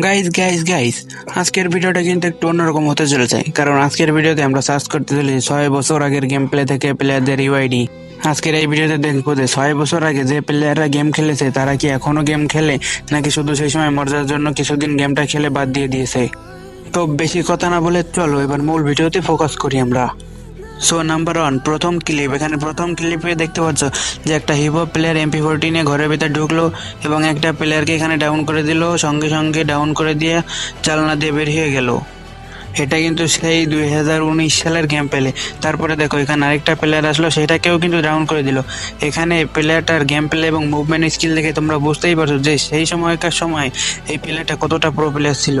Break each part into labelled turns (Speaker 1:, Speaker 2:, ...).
Speaker 1: Guys guys guys আজকের ভিডিওটা কিন্তু একটু অন্যরকম হতে চলেছে। কারণ আজকের ভিডিওতে আমরা সার্চ করতে চলেছি ছয় বছর আগের গেম প্লে থেকে প্লেয়ারদের ইউআইডি আজকের এই ভিডিওতে দেখব যে ছয় বছর আগে যে প্লেয়াররা গেম খেলেছে, তারা কি এখনও গেম খেলে? নাকি শুধু সেই সময় মর্যাদার জন্য কিছুদিন গেমটা খেলে বাদ দিয়ে দিয়েছে? তো বেশি কথা না বলে চলো এবার মূল ভিডিওতে ফোকাস করি আমরা। সো নাম্বার ওয়ান প্রথম ক্লিপ এখানে প্রথম ক্লিপে দেখতে পাচ্ছ যে একটা হিপ হপ প্লেয়ার এমপি ফোরটিনে ঘরের ভিতরে ঢুকলো এবং একটা প্লেয়ারকে এখানে ডাউন করে দিল, সঙ্গে সঙ্গে ডাউন করে দিয়ে চালনা দিয়ে বের হয়ে গেল। এটা কিন্তু সেই দুই হাজার উনিশ সালের গেম পেলে তারপরে দেখো, এখানে আরেকটা প্লেয়ার আসলো, সেটাকেও কিন্তু ডাউন করে দিল। এখানে প্লেয়ারটার গেম প্লে এবং মুভমেন্ট স্কিল দেখে তোমরা বুঝতেই পারছ যে সেই সময়কার সময় এই প্লেয়ারটা কতটা প্রো প্লেয়ার ছিল।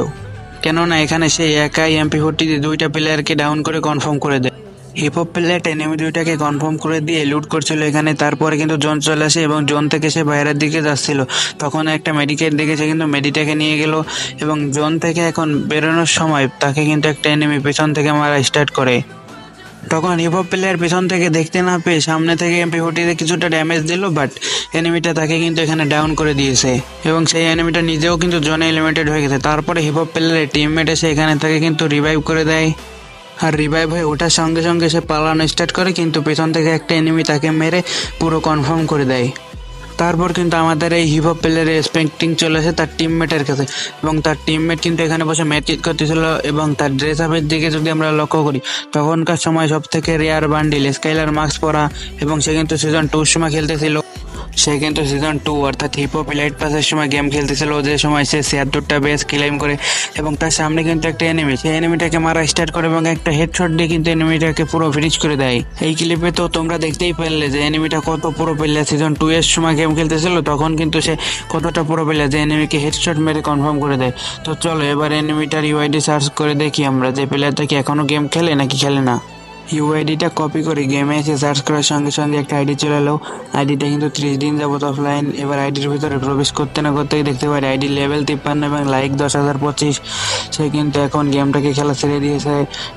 Speaker 1: কেননা এখানে সেই একাই এমপি ফোরটিতে দুইটা প্লেয়ারকে ডাউন করে কনফার্ম করে দেয়। হিপহপ প্লেয়ারটা এনিমি দুইটাকে কনফার্ম করে দিয়ে লুট করছিল এখানে। তারপরে কিন্তু জোন চলে আসে এবং জোন থেকে সে বাইরের দিকে যাচ্ছিল। তখন একটা মেডিকেট দেখেছে কিন্তু মেডিটাকে নিয়ে গেল এবং জোন থেকে এখন বেরোনোর সময় তাকে কিন্তু একটা এনিমি পেছন থেকে মারা স্টার্ট করে। তখন হিপহপ প্লেয়ার পেছন থেকে দেখতে না পেয়ে সামনে থেকে এমপি ফোর্টিতে কিছুটা ড্যামেজ দিল বাট এনিমিটা তাকে কিন্তু এখানে ডাউন করে দিয়েছে। এবং সেই এনিমিটা নিজেও কিন্তু জোনে এলিমিটেড হয়ে গেছে। তারপরে হিপহপ প্লেয়ারের টিমমেট এসে এখানে তাকে কিন্তু রিভাইভ করে দেয়। আর রিভাইভ হয়ে ওঠার সঙ্গে সঙ্গে সে পালানো স্টার্ট করে, কিন্তু পেছন থেকে একটা এনিমি তাকে মেরে পুরো কনফার্ম করে দেয়। তারপর কিন্তু আমাদের এই হিপ হপ প্লেয়ারের স্পেক্টিং চলে আসে তার টিমমেটের কাছে। এবং তার টিমমেট কিন্তু এখানে বসে ম্যাচ করতেছিল এবং তার ড্রেস আপের দিকে যদি আমরা লক্ষ্য করি, তখনকার সময় সব থেকে রেয়ার বান্ডিল স্কাইলার মাস্ক পরা এবং সে কিন্তু সিজন টুর সময় খেলতেছিল। সে কিন্তু সিজন টু অর্থাৎ হিপ হপ পাসের সময় গেম খেলতেছিল। যে সময় সে ছিয়াত্তরটা বেস ক্লাইম করে এবং তার সামনে কিন্তু একটা এনিমি সেই এনিমিটাকে মারা স্টার্ট করে এবং একটা হেডশট দিয়ে কিন্তু এনিমিটাকে পুরো ফিনিশ করে দেয়। এই ক্লিপে তো তোমরা দেখতেই পারলে যে এনিমিটা কত পুরো প্লেয়ার সিজন টু এর সময় গেম খেলতেছিল, তখন কিন্তু সে কতটা পুরো প্লেয়ার যে এনিমিকে হেডশট মেরে কনফার্ম করে দেয়। তো চলো এবার এনিমিটার ইউআইডি সার্চ করে দেখি আমরা যে প্লেয়ারটা কি এখনও গেম খেলে নাকি খেলে না। ইউআইডিটা কপি করে গেমে এসে সার্চ করার সঙ্গে সঙ্গে একটা আইডি চলে এলো। আইডিটা কিন্তু ত্রিশ দিন যাবত অফলাইন এবার আইডির ভিতরে প্রবেশ করতে না করতেই দেখতে পারি আইডি লেভেল তিপ্পান্ন এবং লাইক দশ হাজার পঁচিশ। সে কিন্তু এখন গেমটাকে খেলা ছেড়ে দিয়েছে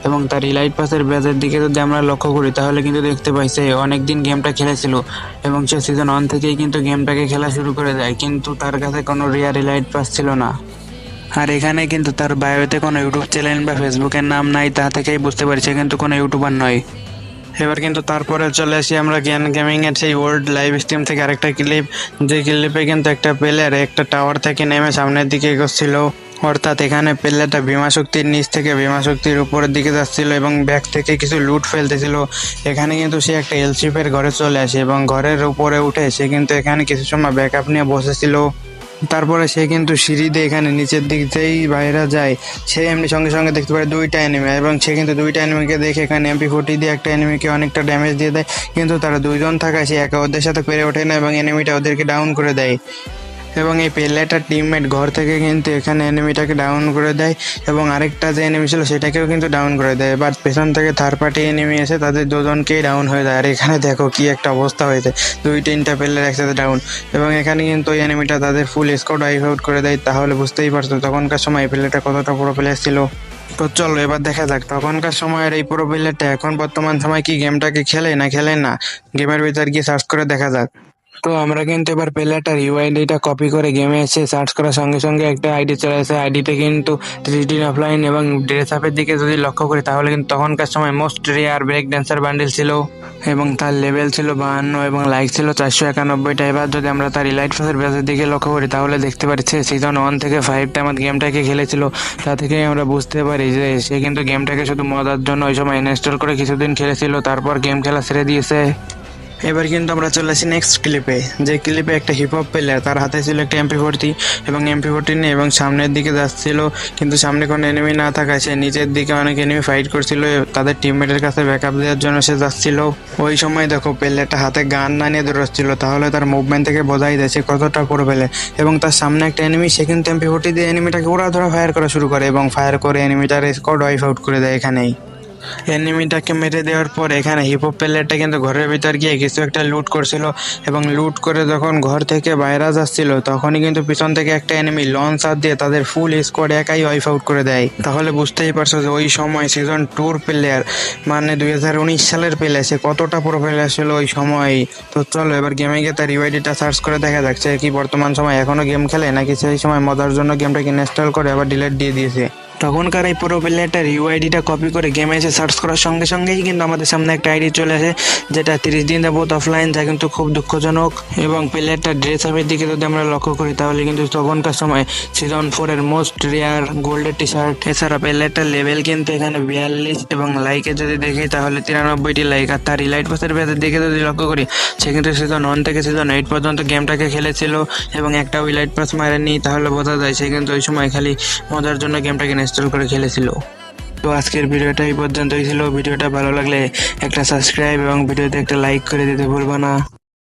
Speaker 1: এবং তার ইলাইট পাসের ব্যাচের দিকে যদি আমরা লক্ষ্য করি, তাহলে কিন্তু দেখতে পাই সে অনেক দিন গেমটা খেলেছিল এবং সে সিজন ওয়ান থেকেই কিন্তু গেমটাকে খেলা শুরু করে দেয়। কিন্তু তার কাছে কোনো রিয়ার ইলাইট পাস ছিল না। আর এখানে কিন্তু তার বায়োতে কোনো ইউটিউব চ্যানেল বা ফেসবুকের নাম নাই, তা থেকেই বুঝতে পারছি, কিন্তু কোনো ইউটিউবার নয়। এবার কিন্তু তারপরে চলে আসি আমরা জ্ঞান গেমিং এর সেই ওল্ড লাইভ স্ট্রিম থেকে আরেকটা ক্লিপ যে ক্লিপে কিন্তু একটা প্লেয়ার একটা টাওয়ার থেকে নেমে সামনের দিকে এগোচ্ছিল। অর্থাৎ এখানে প্লেয়ারটা ভীমা শক্তির নিচ থেকে ভীমা শক্তির উপরের দিকে যাচ্ছিল এবং ব্যাগ থেকে কিছু লুট ফেলতেছিল। এখানে কিন্তু সে একটা এলসিপের ঘরে চলে আসে এবং ঘরের উপরে উঠে সে কিন্তু এখানে কিছু সময় ব্যাক আপ নিয়ে বসেছিল। তারপরে সে কিন্তু সিঁড়ি দিয়ে এখানে নিচের দিক দিয়েই বাইরে যায়। সে এমনি সঙ্গে সঙ্গে দেখতে পারে দুইটা এনিমি এবং সে কিন্তু দুইটা অ্যানিমিকে দেখে এখানে এমপি ফোর্টি দিয়ে একটা অ্যানিমিকে অনেকটা ড্যামেজ দিয়ে দেয়। কিন্তু তারা দুইজন থাকায় সে একা ওদের সাথে পেরে ওঠে না, এবং অ্যানিমিটা ওদেরকে ডাউন করে দেয়। এবং এই প্লেয়ারটার টিমমেট ঘর থেকে কিন্তু এখানে এনিমিটাকে ডাউন করে দেয় এবং আরেকটা যে এনিমি ছিল সেটাকেও কিন্তু ডাউন করে দেয়। এবার পেছন থেকে থার্ড পার্টি এনিমি এসে তাদের দুজনকেই ডাউন হয়ে যায়। আর এখানে দেখো কি একটা অবস্থা হয়েছে। দুই তিনটা প্লেয়ার একসাথে ডাউন এবং এখানে কিন্তু ওই এনিমিটা তাদের ফুল স্কোর ওয়াইফ আউট করে দেয়। তাহলে বুঝতেই পারছ তখনকার সময় এই প্লেয়ারটা কতটা পুরো প্লেয়ার ছিল। তো চলো এবার দেখা যাক তখনকার সময়ের এই পুরো প্লেয়ারটা এখন বর্তমান সময় কি গেমটাকে খেলে না খেলে না? গেমের ভিতর গিয়ে সার্চ করে দেখা যাক। তো আমরা কিন্তু এবার প্লেয়ারটা প্লেয়ারটার ইউআইডিটা কপি করে গেমে এসে সার্চ করার সঙ্গে সঙ্গে একটা আইডি চলে আসে। আইডিতে কিন্তু থ্রি ডি অফলাইন এবং ড্রেস আপের দিকে যদি লক্ষ্য করি, তাহলে কিন্তু তখনকার সময় most rare break dancer bundle ছিল এবং তার লেভেল ছিল বাহান্ন এবং লাইক ছিল চারশো একানব্বইটা। এবার যদি আমরা তার ইলাইট ফাসের ব্যাচের দিকে লক্ষ্য করি, তাহলে দেখতে পারি সে সিজন ওয়ান থেকে ফাইভটা আমার গেমটাকে খেলেছিল। তা থেকেই আমরা বুঝতে পারি যে সে কিন্তু গেমটাকে শুধু মজার জন্য ওই সময় ইনস্টল করে কিছুদিন খেলেছিল, তারপর গেম খেলা ছেড়ে দিয়েছে। এবার কিন্তু আমরা চলে আসি নেক্সট ক্লিপে যে ক্লিপে একটা হিপ হপ প্লেয়ার তার হাতে ছিল একটা এমপি ফোরটি এবং এমপি ফোরটি নিয়ে এবং সামনের দিকে যাচ্ছিল, কিন্তু সামনে কোনো এনিমি না থাকায় সে নিচের দিকে অনেক এনিমি ফাইট করছিল, তাদের টিমমেটের কাছে ব্যাকআপ দেওয়ার জন্য সে যাচ্ছিল। ওই সময় দেখো প্লেয়ারটা হাতে গান না নিয়ে দৌড়াচ্ছিল, তাহলে তার মুভমেন্ট থেকে বোঝাই যায় সে কতটা ফেলে এবং তার সামনে একটা এনিমি সে কিন্তু এমপি ফোরটি দিয়ে এনিমিটাকে ওরা ধরা ফায়ার করা শুরু করে এবং ফায়ার করে এনিমিটার স্কোয়াড ওয়াইফ আউট করে দেয় এখানেই। এনিমিটাকে মেরে দেওয়ার পর এখানে হিপো প্লেয়ারটা কিন্তু ঘরের ভিতর গিয়ে কিছু একটা লুট করছিল এবং লুট করে যখন ঘর থেকে বাইরে যাচ্ছিল, তখনই কিন্তু পিছন থেকে একটা এনিমি লঞ্চ হাত দিয়ে তাদের ফুল স্কোয়াড একাই ওয়াইফ আউট করে দেয়। তাহলে বুঝতেই পারছ যে ওই সময় সিজন টুর প্লেয়ার মানে দুই হাজার উনিশ সালের প্লেয়ার সে কতটা পুরো প্লেয়ার ছিল ওই সময়। তো চলো, এবার গেমে গিয়ে তার রিওয়াইডিটা সার্চ করে দেখা যাচ্ছে কি বর্তমান সময় এখনও গেম খেলে, নাকি সেই সময় মজার জন্য গেমটাকে ইনস্টল করে আবার ডিলিট দিয়ে দিয়েছে। তখনকার এই পুরো প্লেয়ারটার ইউআইডিটা কপি করে গেমে এসে সার্চ করার সঙ্গে সঙ্গেই কিন্তু আমাদের সামনে একটা আইডি চলে আসে, যেটা তিরিশ দিন যাবত অফলাইন যা কিন্তু খুব দুঃখজনক। এবং প্লেয়ারটার ড্রেস আপের দিকে যদি আমরা লক্ষ্য করি, তাহলে কিন্তু তখনকার সময় সিজন ফোর এর মোস্ট রেয়ার গোল্ডের টি শার্ট এছাড়া প্লেয়ারটার লেভেল কিন্তু এখানে বিয়াল্লিশ এবং লাইকে যদি দেখি, তাহলে তিরানব্বইটি লাইক আর তার ইলাইট পাসের ভেতর দিকে যদি লক্ষ্য করি, সে কিন্তু সিজন ওয়ান থেকে সিজন এইট পর্যন্ত গেমটাকে খেলেছিল এবং একটা ইলাইট পাস মারেনি, তাহলে বোঝা যায় সে কিন্তু ওই সময় খালি মজার জন্য গেমটাকে ইনস্টল করে খেলেছিল। তো আজকের ভিডিওটা এই পর্যন্তই ছিল। ভিডিওটা ভালো লাগলে একটা সাবস্ক্রাইব এবং ভিডিওতে একটা লাইক করে দিতে ভুলবো না।